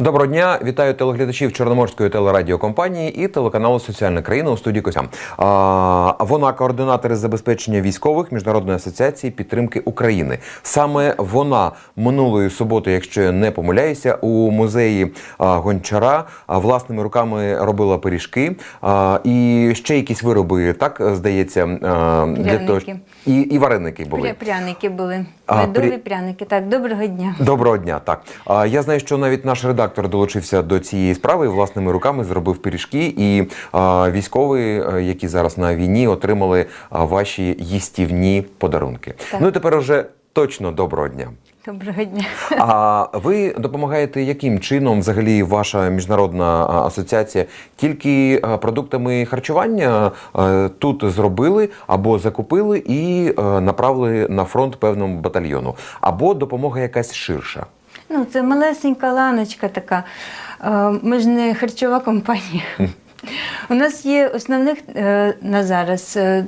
Доброго дня, вітаю телеглядачів Чорноморської телерадіокомпанії і телеканалу Соціальна країна у студії Косям. А, вона координатор із забезпечення військових Міжнародної асоціації підтримки України. Саме вона минулої суботи, якщо я не помиляюся, у музеї а, Гончара а, власними руками робила пиріжки а, і ще якісь вироби, так здається, а, для того і, і вареники були. Пря- Пряники були. Медові при- пряники. Так, доброго дня. Доброго дня. Так а я знаю, що навіть наш редактор долучився до цієї справи і власними руками зробив пиріжки. І а, військові, е, які зараз на війні, отримали ваші їстівні подарунки. Так. Ну і тепер уже точно доброго дня. Доброго дня. А ви допомагаєте яким чином взагалі ваша міжнародна асоціація тільки продуктами харчування тут зробили або закупили і направили на фронт певному батальйону, або допомога якась ширша? Ну, це малесенька ланочка така. Е, Ми ж не харчова компанія. У нас є основних е, на зараз е,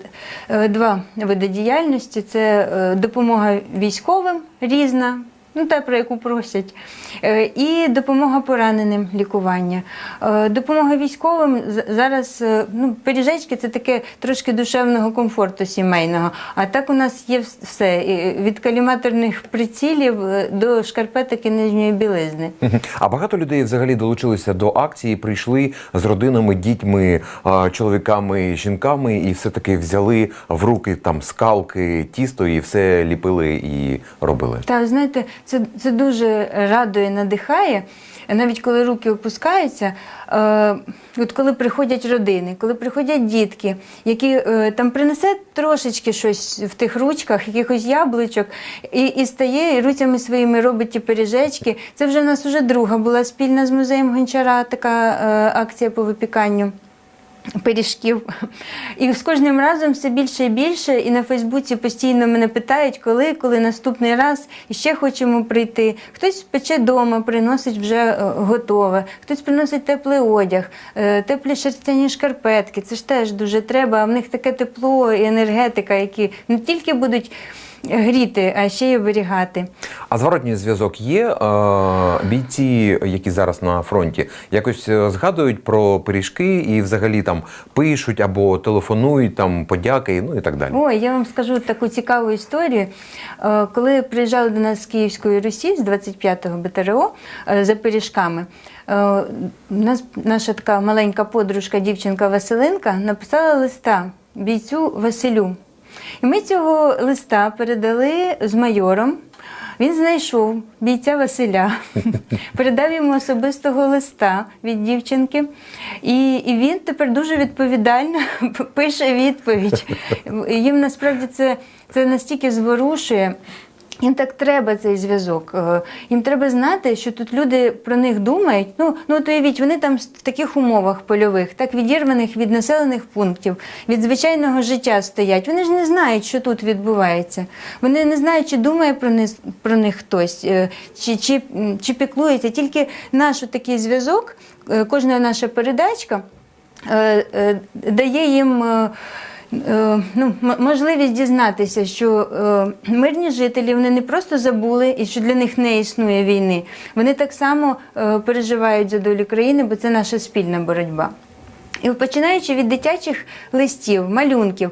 е, два види діяльності: це допомога військовим різна. Ну, та, про яку просять, Е, і допомога пораненим лікування. Е, Допомога військовим зараз е, ну, пиріжечки це таке трошки душевного комфорту сімейного. А так у нас є все від каліматорних прицілів до шкарпеток і нижньої білизни. А багато людей взагалі долучилися до акції, прийшли з родинами, дітьми, чоловіками, жінками, і все таки взяли в руки там скалки, тісто і все ліпили і робили. Та знаєте, це, це дуже радує, надихає. Навіть коли руки опускаються, е, от коли приходять родини, коли приходять дітки, які е, там принесе трошечки щось в тих ручках, якихось яблучок, і, і стає і руцями своїми робить ті пиріжечки. Це вже в нас вже друга була спільна з музеєм Гончара така е, акція по випіканню. Пиріжків. І з кожним разом все більше і більше. І на Фейсбуці постійно мене питають, коли, коли наступний раз і ще хочемо прийти. Хтось пече вдома, приносить вже е, готове, хтось приносить теплий одяг, е, теплі шерстяні шкарпетки. Це ж теж дуже треба. А в них таке тепло і енергетика, які не тільки будуть гріти, а ще й оберігати. А зворотній зв'язок є. Е, бійці, які зараз на фронті, якось е, згадують про пиріжки і взагалі там пишуть або телефонують там подяки, ну і так далі. Ой, я вам скажу таку цікаву історію. Е, Коли приїжджали до нас з Київської Русі з 25-го БТРО е, за пиріжками, е, нас наша така маленька подружка, дівчинка Василинка, написала листа бійцю Василю. І ми цього листа передали з майором. Він знайшов бійця Василя, передав йому особистого листа від дівчинки, і, і він тепер дуже відповідально пише відповідь. Їм насправді це, це настільки зворушує. Їм так треба цей зв'язок. Е, Їм треба знати, що тут люди про них думають. Ну, ну от уявіть, вони там в таких умовах польових, так відірваних від населених пунктів, від звичайного життя стоять. Вони ж не знають, що тут відбувається. Вони не знають, чи думає про них, про них хтось, е, чи, чи, чи піклується. Тільки наш такий зв'язок, е, кожна наша передачка дає їм. Е, Ну, можливість дізнатися, що е, мирні жителі вони не просто забули і що для них не існує війни. Вони так само е, переживають за долю країни, бо це наша спільна боротьба. І починаючи від дитячих листів, малюнків,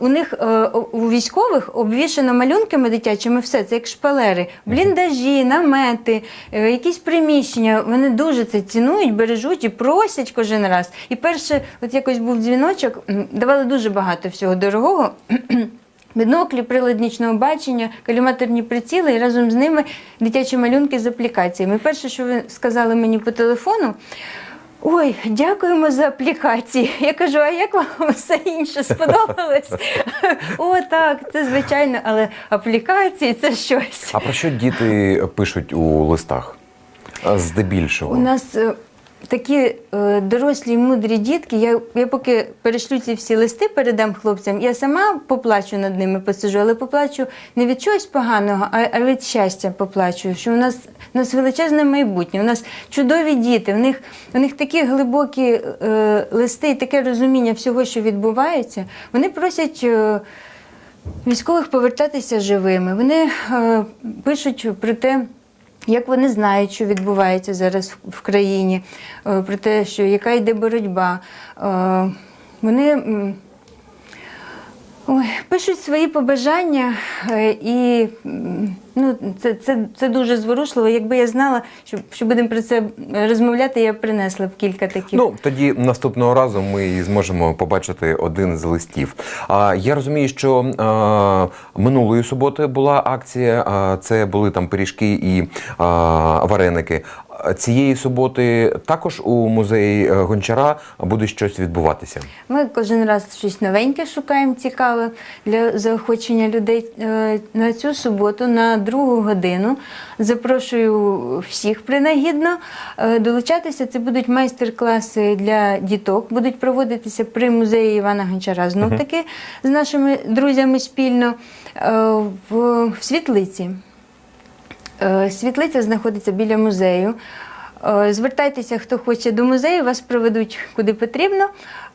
у- них е, у військових обвішано малюнками дитячими все, це як шпалери, бліндажі, намети, е, якісь приміщення. Вони дуже це цінують, бережуть і просять кожен раз. І перше, от якось був дзвіночок, давали дуже багато всього дорогого. Біноклі, прилад нічного бачення, каліматорні приціли і разом з ними дитячі малюнки з аплікаціями. Перше, що ви сказали мені по телефону, ой, дякуємо за аплікації. Я кажу, а як вам все інше сподобалось? О, так, це звичайно, але аплікації це щось. А про що діти пишуть у листах? Здебільшого. У нас е, такі е, дорослі, мудрі дітки. Я, я поки перешлю ці всі листи, передам хлопцям, я сама поплачу над ними, посижу, але поплачу не від чогось поганого, а, а від щастя поплачу. Що у нас, у нас величезне майбутнє, у нас чудові діти, у них, у них такі глибокі е, листи і таке розуміння всього, що відбувається. Вони просять. Е, Військових повертатися живими. Вони е, пишуть про те, Як вони знають, що відбувається зараз в- країні, е, про те, що яка йде боротьба. Е, Вони ой, пишуть свої побажання, е, і ну, це, це, це дуже зворушливо. Якби я знала, що, що будемо про це розмовляти, я принесла б кілька таких. Ну тоді наступного разу ми зможемо побачити один з листів. А я розумію, що а, минулої суботи була акція. А, це були там пиріжки і а, вареники. Цієї суботи також у музеї е, Гончара буде щось відбуватися. Ми кожен раз щось новеньке шукаємо, цікаве для заохочення людей. Е, На цю суботу, на другу годину, запрошую всіх принагідно е, долучатися. Це будуть майстер-класи для діток, будуть проводитися при музеї Івана Гончара. Знов таки з нашими друзями спільно в світлиці. Е, Світлиця знаходиться біля музею. Е, Звертайтеся, хто хоче до музею, вас проведуть куди потрібно.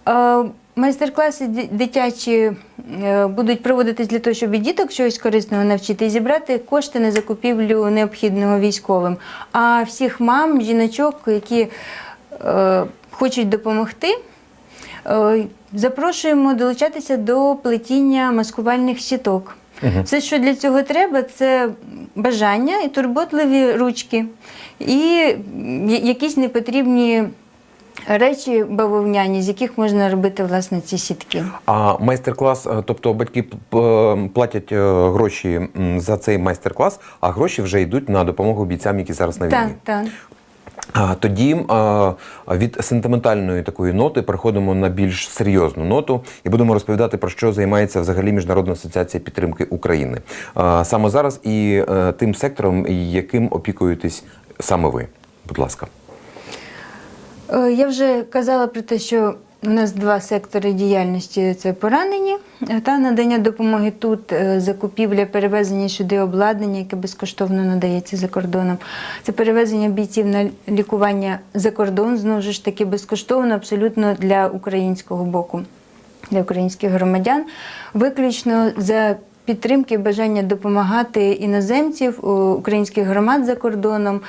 Е, Майстер-класи дитячі будуть проводитись для того, щоб і діток чогось корисного навчити і зібрати кошти на закупівлю необхідного військовим. А всіх мам, жіночок, які хочуть допомогти, Запрошуємо долучатися до плетіння маскувальних сіток. Все, що для цього треба, це бажання і турботливі ручки, і якісь непотрібні речі бавовняні, з яких можна робити власне ці сітки. А майстер-клас, е, тобто батьки платять е, гроші за цей майстер-клас, а гроші вже йдуть на допомогу бійцям, які зараз на війні. так. А тоді від сентиментальної такої ноти переходимо на більш серйозну ноту і будемо розповідати про що займається взагалі Міжнародна асоціація підтримки України. Саме зараз і е, тим сектором, яким опікуєтесь саме ви. Будь ласка. Е, Я вже казала про те, що у нас два сектори діяльності це поранені та надання допомоги тут, е, закупівля, перевезення сюди обладнання, яке безкоштовно надається за кордоном. Це перевезення бійців на лікування за кордон, знову ж таки безкоштовно, абсолютно для українського боку, для українських громадян, виключно за підтримки, бажання допомагати іноземців, українських громад за кордоном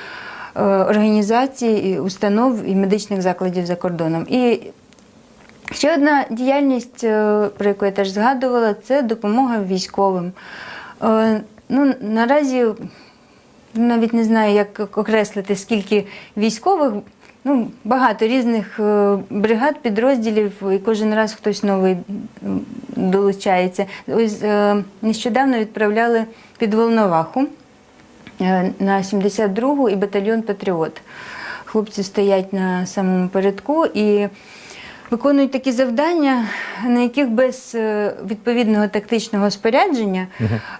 е, організацій, установ і медичних закладів за кордоном. І ще одна діяльність, е, про яку я теж згадувала, це допомога військовим. Е, Ну, наразі навіть не знаю, як окреслити, скільки військових. Ну, багато різних е, бригад, підрозділів, і кожен раз хтось новий долучається. Ось нещодавно відправляли під Волноваху на 72-гу і батальйон Патріот. Хлопці стоять на самому передку і виконують такі завдання, на яких без е, відповідного тактичного спорядження.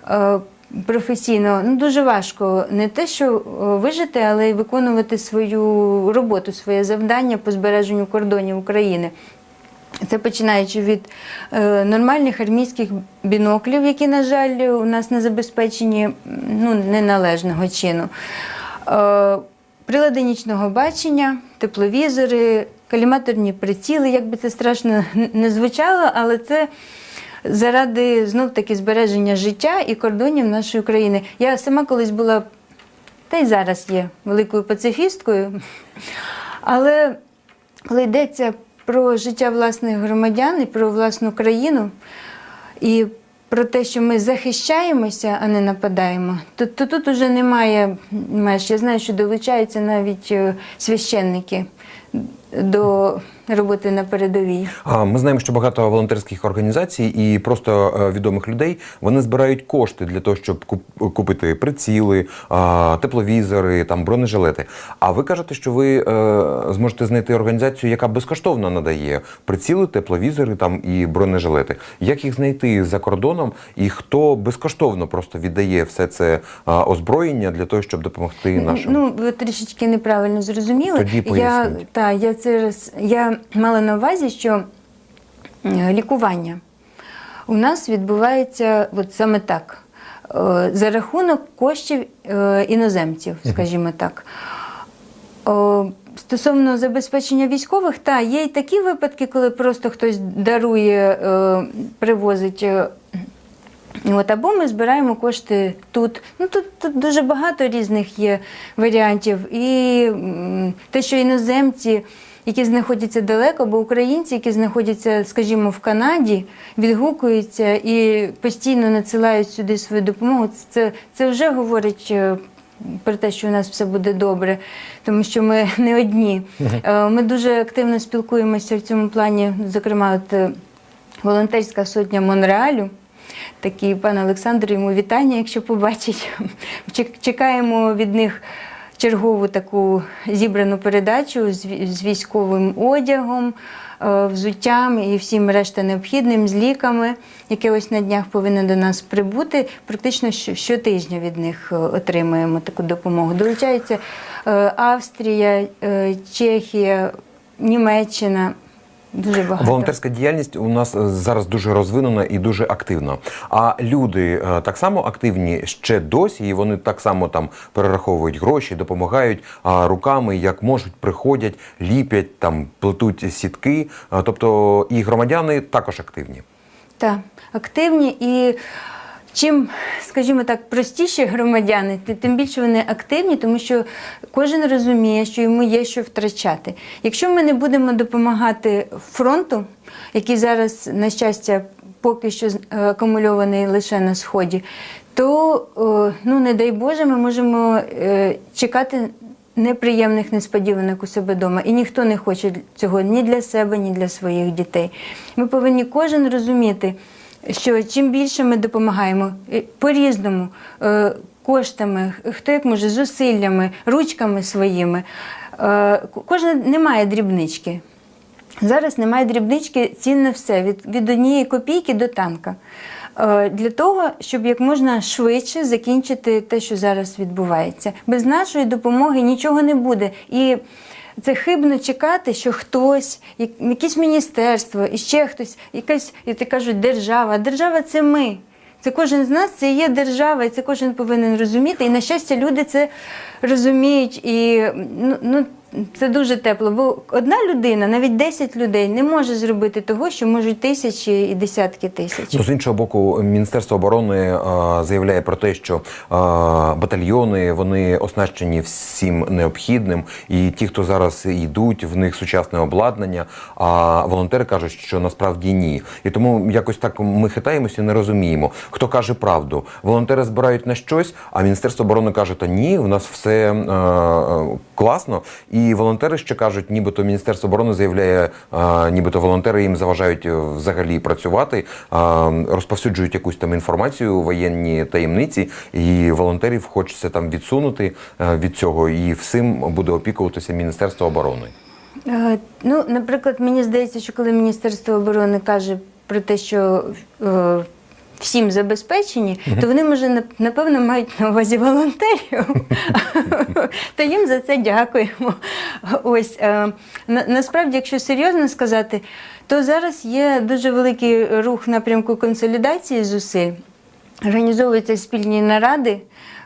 е, Професійно ну дуже важко не те, що е, вижити, але й виконувати свою роботу, своє завдання по збереженню кордонів України. Це починаючи від е, нормальних армійських біноклів, які, на жаль, у нас не забезпечені ну, неналежного чину. Е, прилади нічного бачення, тепловізори, каліматорні приціли, як би це страшно не звучало, але це заради знов таки збереження життя і кордонів нашої країни. Я сама колись була, та й зараз є великою пацифісткою, але коли йдеться про життя власних громадян і про власну країну, і про те, що ми захищаємося, а не нападаємо, то, то тут уже немає меж. Я знаю, що долучаються навіть е, священники до роботи на передовій. А, Ми знаємо, що багато волонтерських організацій і просто е, відомих людей вони збирають кошти для того, щоб куп- купити приціли, тепловізори, там бронежилети. А ви кажете, що ви е, зможете знайти організацію, яка безкоштовно надає приціли, тепловізори там і бронежилети. Як їх знайти за кордоном, і хто безкоштовно просто віддає все це озброєння для того, щоб допомогти нашим? Ну, ви трішечки неправильно зрозуміли. Тоді я, та, я, це, я мала на увазі, що е, лікування у нас відбувається от саме так. Е, За рахунок коштів е, іноземців, скажімо так. Стосовно забезпечення військових, та є й такі випадки, коли просто хтось дарує, е, привозить е, От, або ми збираємо кошти тут. Ну тут, тут дуже багато різних є варіантів. І те, що іноземці, які знаходяться далеко, або українці, які знаходяться, скажімо, в Канаді, відгукуються і постійно надсилають сюди свою допомогу. Це, це вже говорить. е, Про те, що у нас все буде добре, тому що ми не одні. Е, Ми дуже активно спілкуємося в цьому плані. Зокрема, от е, волонтерська сотня Монреалю. Такий пан Олександр, йому вітання, якщо побачить. Чекаємо від них чергову таку зібрану передачу з військовим одягом, е, взуттям і всім решта необхідним, з ліками, яке ось на днях повинно до нас прибути. Практично щотижня від них е, отримуємо таку допомогу. Долучаються е, Австрія, Чехія, Німеччина. Дуже багато. Волонтерська діяльність у нас е, зараз дуже розвинена і дуже активна. А люди е, так само активні ще досі, і вони так само там перераховують гроші, допомагають а, руками, як можуть, приходять, ліпять, там плетуть сітки. Тобто і громадяни також активні. Так, активні і чим, скажімо так, простіші громадяни, тим більше вони активні, тому що кожен розуміє, що йому є що втрачати. Якщо ми не будемо допомагати фронту, який зараз, на щастя, поки що е, акумульований лише на сході, то, е, ну не дай Боже, ми можемо е, чекати. Неприємних несподіванок у себе вдома. І ніхто не хоче цього ні для себе, ні для своїх дітей. Ми повинні кожен розуміти, що чим більше ми допомагаємо е, по-різному, е, коштами, хто як може, зусиллями, ручками своїми. е, Кожен не має дрібнички. Зараз немає дрібнички, цінне все від, від однієї копійки до танка. Для того, щоб як можна швидше закінчити те, що зараз відбувається. Без нашої допомоги нічого не буде. І це хибно чекати, що хтось, якесь міністерство, і ще хтось, якась, як кажуть, держава. Держава це ми. Це кожен з нас, це є держава, і це кожен повинен розуміти. І на щастя, люди це розуміють. І ну, ну це дуже тепло. Бо одна людина, навіть 10 людей, не може зробити того, що можуть тисячі і десятки тисяч. Ну, з іншого боку, Міністерство оборони е, заявляє про те, що е, батальйони вони оснащені всім необхідним, і ті, хто зараз йдуть, в них сучасне обладнання. А волонтери кажуть, що насправді ні. І тому якось так ми хитаємося не розуміємо, хто каже правду. Волонтери збирають на щось, а Міністерство оборони каже, та ні, у нас все е, е, класно. І волонтери ще кажуть, нібито Міністерство оборони заявляє, е, нібито волонтери їм заважають е, взагалі працювати, розповсюджують якусь там інформацію, воєнні таємниці, і волонтерів хочеться там відсунути е, від цього, і всім буде опікуватися Міністерство оборони. Е, Ну, наприклад, мені здається, що коли Міністерство оборони каже про те, що всім забезпечені, то вони, може, напевно, мають на увазі волонтерів. То їм за це дякуємо. Ось е, насправді, якщо серйозно сказати, то зараз є дуже великий рух в напрямку консолідації зусиль. Організовуються спільні наради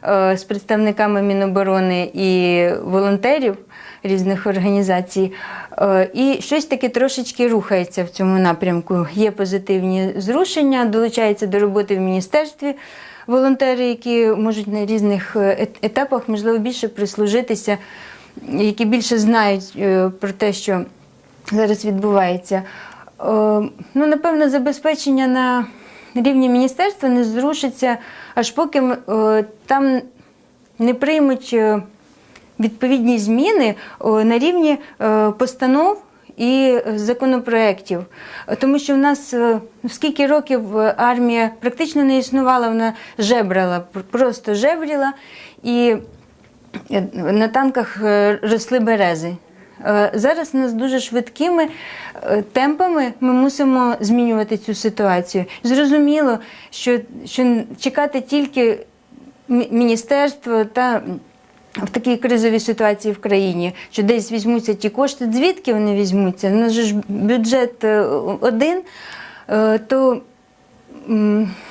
е, з представниками Міноборони і волонтерів різних організацій. Е, і щось таке трошечки рухається в цьому напрямку. Є позитивні зрушення, долучаються до роботи в міністерстві волонтери, які можуть на різних е, етапах, можливо, більше прислужитися, які більше знають е, про те, що зараз відбувається. Ну, напевно, забезпечення на рівні міністерства не зрушиться, аж поки там не приймуть відповідні зміни е, на рівні е, постанов. І законопроєктів, Е, тому що в нас е, скільки років армія практично не існувала, вона жебрала, просто жебріла, і на танках росли берези. Зараз у нас дуже швидкими темпами ми мусимо змінювати цю ситуацію. Зрозуміло, що, що чекати тільки мі- міністерство та в такій кризовій ситуації в країні, що десь візьмуться ті кошти, звідки вони візьмуться? У нас ж бюджет е, один, е, то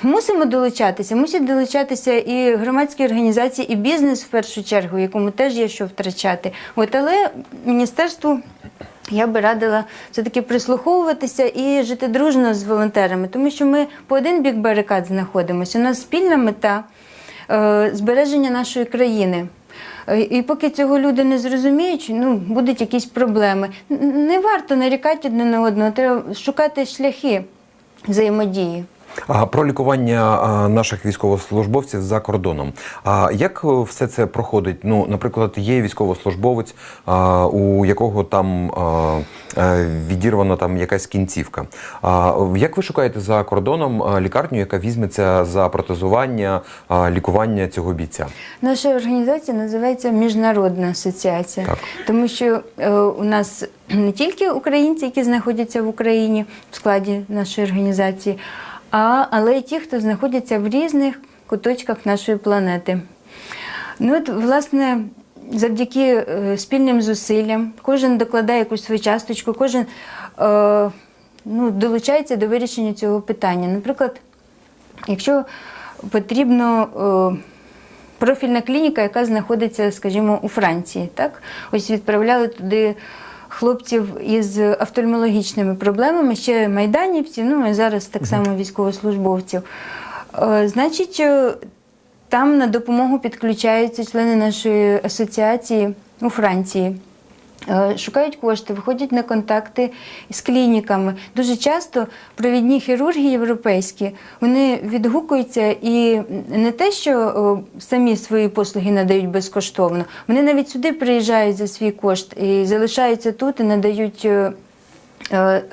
мусимо долучатися. Мусять долучатися і громадські організації, і бізнес в першу чергу, якому теж є що втрачати. От, але міністерству. Я би радила все-таки прислуховуватися і жити дружно з волонтерами, тому що ми по один бік барикад знаходимося. У нас спільна мета е, збереження нашої країни. Е, І поки цього люди не зрозуміють, ну будуть якісь проблеми. Не варто нарікати одне на одного, треба шукати шляхи взаємодії. А про лікування наших військовослужбовців за кордоном. А як е, все це проходить? Ну, наприклад, є військовослужбовець, у якого там е, відірвана там якась кінцівка. А як ви шукаєте за кордоном лікарню, яка візьметься за протезування, лікування цього бійця? Наша організація називається Міжнародна асоціація, Так. тому що е, у нас не тільки українці, які знаходяться в Україні в складі нашої організації, а, але й ті, хто знаходяться в різних куточках нашої планети. Ну от, власне, завдяки е, спільним зусиллям, кожен докладає якусь свою часточку, кожен е, ну, долучається до вирішення цього питання. Наприклад, якщо потрібно. Е, профільна клініка, яка знаходиться, скажімо, у Франції. Так? Ось відправляли туди хлопців із офтальмологічними проблемами, ще майданівців, ну і зараз так само військовослужбовців. Е, Значить, е, там на допомогу підключаються члени нашої асоціації у Франції. Е, Шукають кошти, виходять на контакти з клініками. Дуже часто провідні хірурги європейські вони відгукуються і не те, що е, самі свої послуги надають безкоштовно, вони навіть сюди приїжджають за свій кошт і залишаються тут і надають. Е,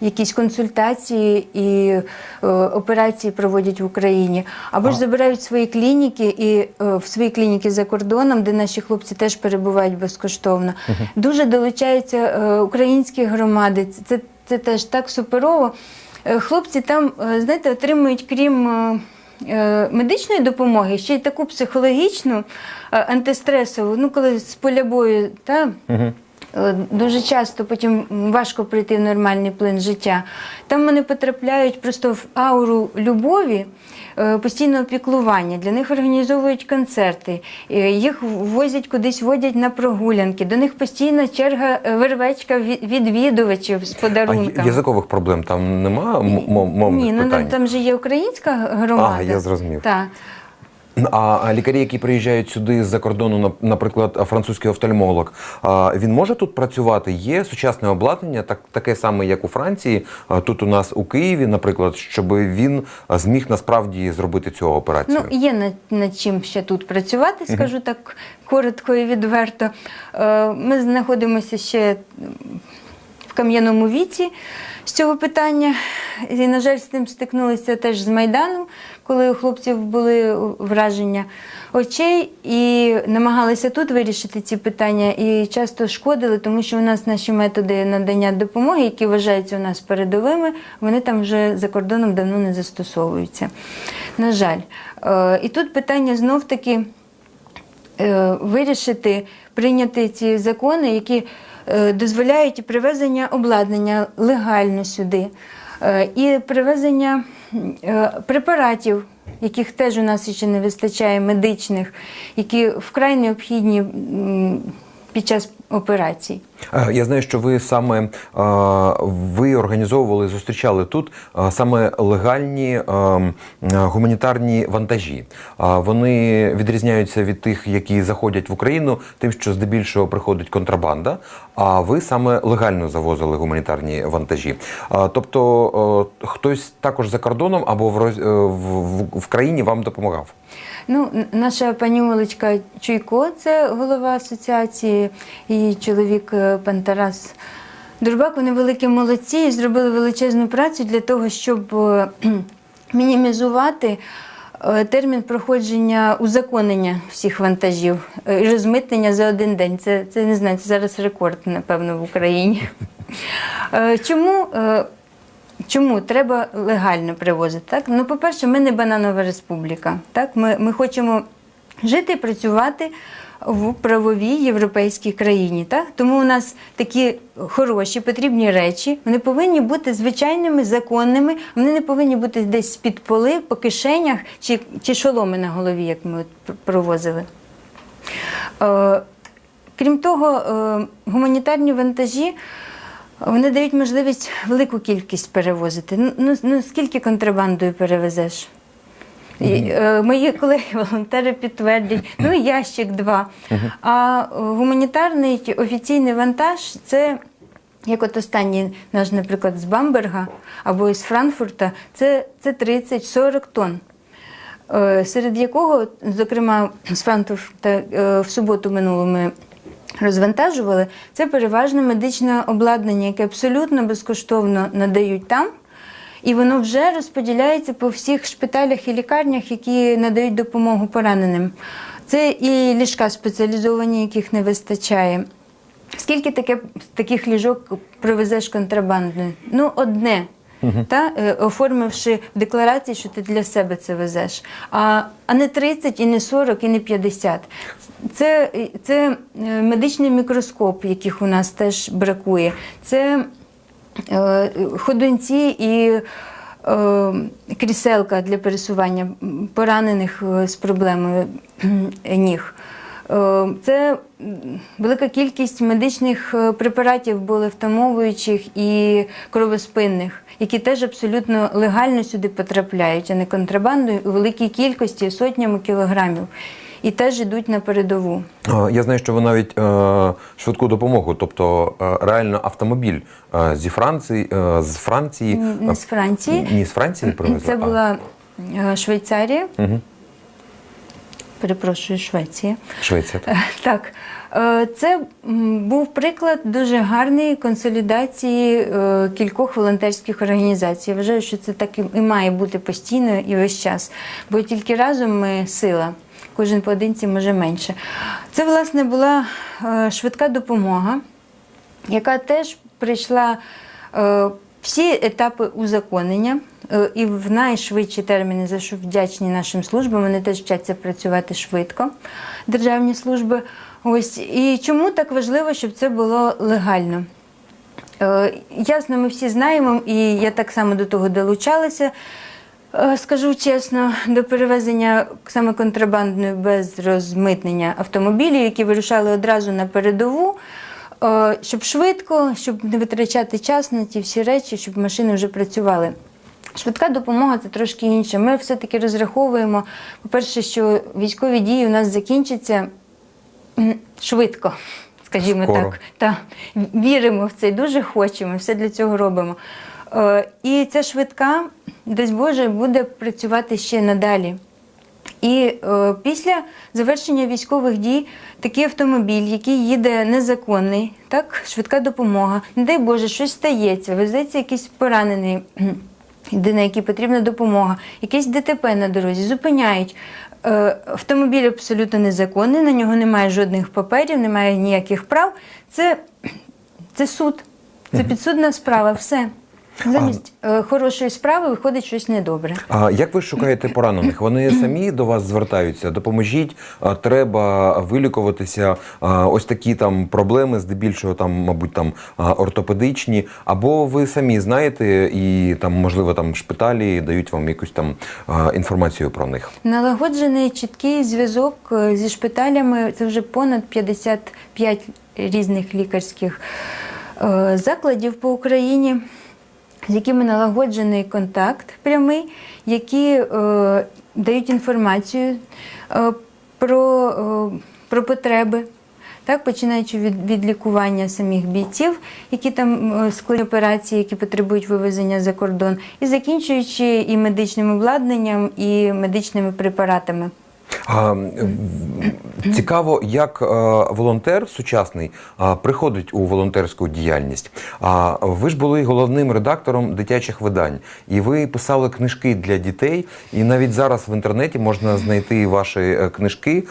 Якісь консультації і е, операції проводять в Україні, або ж забирають свої клініки і е, в свої клініки за кордоном, де наші хлопці теж перебувають безкоштовно. Дуже долучаються українські громади. Це, це теж так суперово. Хлопці там, знаєте, отримують крім. Медичної допомоги ще й таку психологічну, антистресову, ну коли з поля бою, та Е, Дуже часто потім важко прийти в нормальний плин життя. Там вони потрапляють просто в ауру любові, е, постійного піклування. Для них організовують концерти, е, їх возять кудись, водять на прогулянки. До них постійна черга е, вервечка відвідувачів з А подарунками. й- язикових проблем там немає Ні, ну питань? там же є українська громада. А, я зрозумів. Так. А лікарі, які приїжджають сюди з-за кордону, наприклад, французький офтальмолог, він може тут працювати? Є сучасне обладнання, так таке саме, як у Франції, тут у нас у Києві, наприклад, щоб він зміг насправді зробити цю операцію. Ну, є над, над чим ще тут працювати, скажу так коротко і відверто. Е, Ми знаходимося ще в кам'яному віці з цього питання. І, на жаль, з тим стикнулися теж з Майдану, коли у хлопців були враження очей і намагалися тут вирішити ці питання і часто шкодили, тому що у нас наші методи надання допомоги, які вважаються у нас передовими, вони там вже за кордоном давно не застосовуються. На жаль. Е, І тут питання знов таки е, вирішити, прийняти ці закони, які е, дозволяють привезення обладнання легально сюди, і привезення препаратів, яких теж у нас ще не вистачає, медичних, які вкрай необхідні під час операцій. Е, Я знаю, що ви саме е, ви організовували, зустрічали тут е, саме легальні гуманітарні вантажі. Вони відрізняються від тих, які заходять в Україну, тим, що здебільшого приходить контрабанда. А ви саме легально завозили гуманітарні вантажі. Тобто хтось також за кордоном або в, в країні вам допомагав. Ну, наша пані Олечка Чуйко, це голова асоціації, і чоловік е, пан Тарас Дурбак, вони великі молодці і зробили величезну працю для того, щоб е, мінімізувати е, термін проходження узаконення всіх вантажів і розмитнення за один день. Це, це не знаю, це зараз рекорд, напевно, в Україні. Чому? Чому треба легально привозити? Так? Ну, по-перше, ми не бананова республіка. Так? Ми, ми хочемо жити, працювати в правовій європейській країні. Так? Тому у нас такі хороші, потрібні речі, вони повинні бути звичайними, законними, вони не повинні бути десь з-під поли, по кишенях чи, чи шоломи на голові, як ми от провозили. Е, Крім того, е, гуманітарні вантажі вони дають можливість велику кількість перевозити. Ну, Ну, ну скільки контрабандою перевезеш? І, е, мої колеги-волонтери підтвердять, ну і ящик два. А е, гуманітарний офіційний вантаж це. Як от останній наш, наприклад, з Бамберга або із Франкфурта, це, це 30-40 тонн. Е, серед якого, зокрема, з Франкфурта е, в суботу минулу ми розвантажували, це переважно медичне обладнання, яке абсолютно безкоштовно надають там. І воно вже розподіляється по всіх шпиталях і лікарнях, які надають допомогу пораненим. Це і ліжка спеціалізовані, яких не вистачає. Скільки таке, таких ліжок привезеш контрабандою? Ну, одне. Та, е, оформивши в декларації, що ти для себе це везеш. А, а не 30, і не 40, і не 50. Це, це е, медичний мікроскоп, яких у нас теж бракує. Це е, ходунці і е, кріселка для пересування поранених е, з проблемою ніг. Е, Це велика кількість медичних е, препаратів були втамовуючих і кровоспинних, які теж абсолютно легально сюди потрапляють, а не контрабандою у великій кількості сотнями кілограмів. І теж йдуть на передову. Я знаю, що ви навіть е, швидку допомогу, тобто е, реально автомобіль е, зі Франції, е, з Франції. Не з Франції. Ні, з Франції привезли? Це була е, Швейцарія. Мгм. Перепрошую, Швеція. Швеція. так. Е, Так, Е, це був приклад дуже гарної консолідації е, кількох волонтерських організацій. Я вважаю, що це так і має бути постійно і весь час, бо тільки разом ми сила. Кожен поодинці може менше. Це, власне, була е, швидка допомога, яка теж прийшла е, всі етапи узаконення е, і в найшвидші терміни, за що вдячні нашим службам. Вони теж вчаться працювати швидко, державні служби. Ось і чому так важливо, щоб це було легально? Ясно, ми всі знаємо, і я так само до того долучалася. Е, Скажу чесно, до перевезення саме контрабандною без розмитнення автомобілів, які вирушали одразу на передову, е, щоб швидко, щоб не витрачати час на ті всі речі, щоб машини вже працювали. Швидка допомога це трошки інше. Ми все-таки розраховуємо, по-перше, що військові дії у нас закінчаться швидко, скажімо Скоро. так. Та віримо в це дуже хочемо, все для цього робимо. Е, І ця швидка, дасть Боже, буде працювати ще надалі. І е, після завершення військових дій такий автомобіль, який їде незаконний, так, швидка допомога, не дай Боже, щось стається, везеться якийсь поранений. Людина, якій потрібна допомога, якесь ДТП на дорозі, зупиняють. Е, Автомобіль абсолютно незаконний, на нього немає жодних паперів, немає ніяких прав. Це, це суд, це підсудна справа, все. Замість е, хорошої справи виходить щось недобре. А як ви шукаєте поранених? Вони самі до вас звертаються, допоможіть, треба вилікуватися. Ось такі там проблеми, здебільшого там, мабуть, там ортопедичні. Або ви самі знаєте, і там, можливо, там шпиталі дають вам якусь там інформацію про них. Налагоджений чіткий зв'язок е, зі шпиталями це вже понад 55 різних лікарських е, закладів по Україні, з якими налагоджений контакт прямий, які е, дають інформацію е, про, е, про потреби. Так, починаючи від, від лікування самих бійців, які там е, складні операції, які потребують вивезення за кордон, і закінчуючи і медичним обладнанням, і медичними препаратами. Цікаво, як е, волонтер сучасний приходить у волонтерську діяльність. А ви ж були головним редактором дитячих видань, і ви писали книжки для дітей. І навіть зараз в інтернеті можна знайти ваші е, книжки.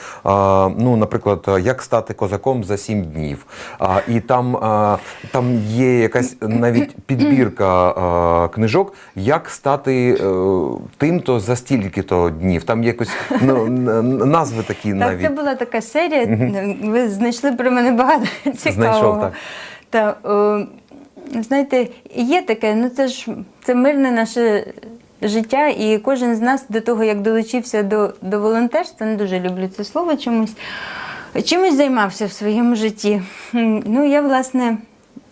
Ну, наприклад, як стати козаком за сім днів. І там, там є якась навіть підбірка книжок, як стати е, тим-то за стільки-то днів. Там якось ну, назви такі Так, навіть. це була така серія. Ви знайшли про мене багато цікавого. Знайшов, так. Та, о, знаєте, є таке, ну це ж це мирне наше життя, і кожен з нас до того, як долучився до, до волонтерства, не дуже люблю це слово чомусь, чимось займався в своєму житті. Ну, я, власне.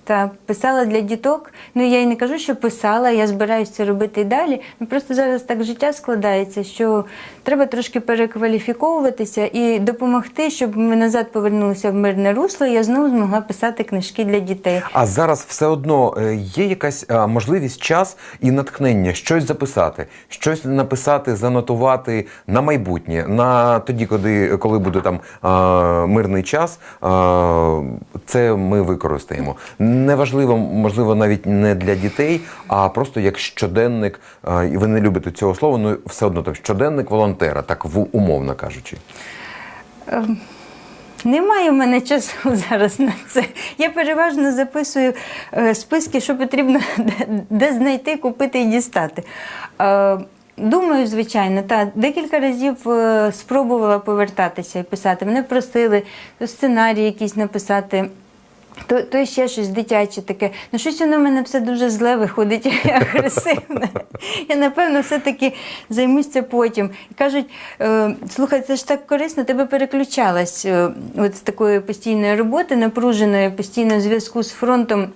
Та писала для діток. Ну я й не кажу, що писала, я збираюся це робити і далі. Ну просто зараз так життя складається, що треба трошки перекваліфіковуватися і допомогти, щоб ми назад повернулися в мирне русло. І я знову змогла писати книжки для дітей. А зараз все одно е, є якась е, можливість, час і натхнення щось записати, щось написати, занотувати на майбутнє, на тоді, коли, коли буде там мирний час. Це ми використаємо. Неважливо, можливо, навіть не для дітей, а просто як щоденник. е, І ви не любите цього слова, ну все одно там щоденник волонтера, так в- умовно кажучи. Немає в мене часу зараз на це. Я переважно записую е, списки, що потрібно де, знайти, купити і дістати. Е, Думаю, звичайно, та декілька разів спробувала повертатися і писати. Мене просили сценарії якісь написати. То, то ще щось дитяче таке. Ну щось воно в мене все дуже зле виходить агресивне. Я напевно все-таки займусь це потім. І кажуть, е, слухай, це ж так корисно, тебе переключалась е, от з такої постійної роботи, напруженої, постійного зв'язку з фронтом.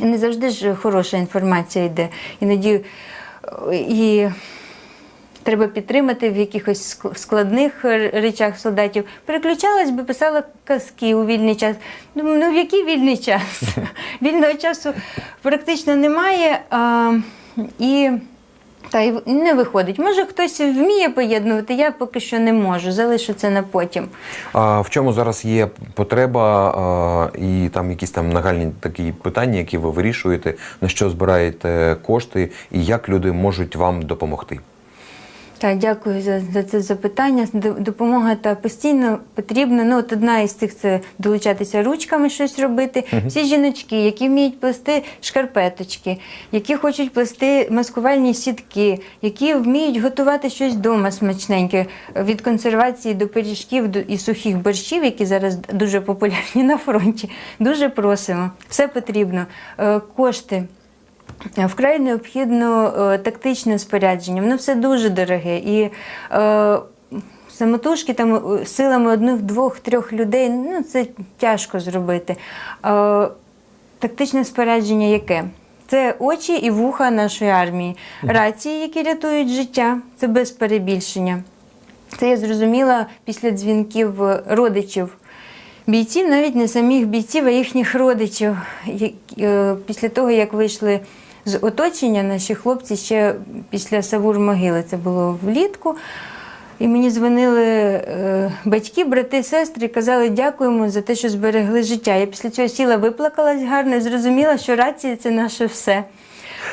І не завжди ж хороша інформація йде. Іноді е, і треба підтримати в якихось ск- складних е, речах солдатів. Переключалась би, писала казки у вільний час. Думаю, ну в який вільний час? Вільного часу практично немає. А, і та й не виходить. Може, хтось вміє поєднувати, я поки що не можу. Залишу це на потім. А в чому зараз є потреба а, і там якісь там нагальні такі питання, які ви вирішуєте, на що збираєте кошти, і як люди можуть вам допомогти? Так, дякую за, за це запитання. Допомога та постійно потрібна. Ну, от одна із цих це долучатися ручками щось робити. Всі жіночки, які вміють плести шкарпеточки, які хочуть плести маскувальні сітки, які вміють готувати щось вдома смачненьке від консервації до пиріжків і сухих борщів, які зараз дуже популярні на фронті. Дуже просимо. Все потрібно. Е, Кошти. Вкрай необхідно е, тактичне спорядження. Воно все дуже дороге. І е, самотужки там е, силами одних, двох, трьох людей ну, це тяжко зробити. Е, тактичне спорядження яке? Це очі і вуха нашої армії, рації, які рятують життя, це без перебільшення. Це я зрозуміла після дзвінків родичів бійців, навіть не самих бійців, а їхніх родичів. Е, Після того, як вийшли з оточення, наші хлопці ще після Савур могили, це було влітку. І мені дзвонили е, батьки, брати, сестри, казали, дякуємо за те, що зберегли життя. Я після цього сіла, виплакалась гарно і зрозуміла, що рація це наше все.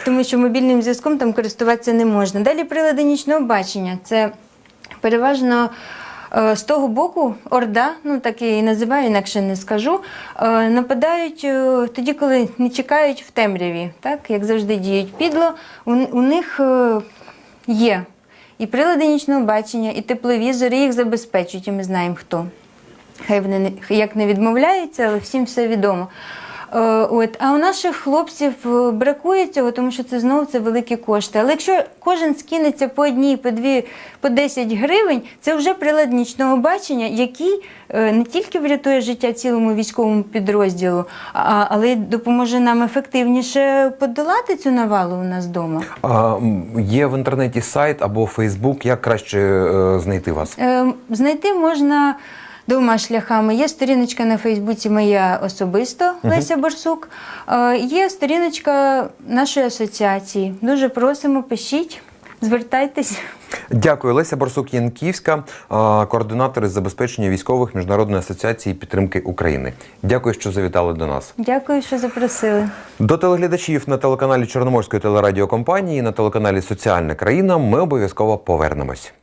Тому що мобільним зв'язком там користуватися не можна. Далі прилади нічного бачення. Це переважно з того боку Орда, ну так її називаю, інакше не скажу. е, Нападають е, тоді, коли не чекають в темряві, так як завжди діють підло. У, них е, є і прилади нічного бачення, і тепловізори, їх забезпечують, і ми знаємо хто. Хай вони як не відмовляються, але всім все відомо. Е, От, а у наших хлопців е, бракує цього, тому що це знову це великі кошти. Але якщо кожен скинеться по одній, по дві, по 10 гривень, це вже прилад нічного бачення, який е, не тільки врятує життя цілому військовому підрозділу, а, але й допоможе нам ефективніше подолати цю навалу у нас вдома. А, є в інтернеті сайт або Фейсбук, як краще е, знайти вас? Е, Знайти можна двома шляхами. Є сторіночка на Фейсбуці моя особисто, Леся Борсук. Е, Є сторіночка нашої асоціації. Дуже просимо, пишіть, звертайтесь. Дякую, Леся Борсук Янківська, координатор із забезпечення військових Міжнародної асоціації підтримки України. Дякую, що завітали до нас. Дякую, що запросили. До телеглядачів на телеканалі Чорноморської телерадіокомпанії на телеканалі Соціальна країна ми обов'язково повернемось.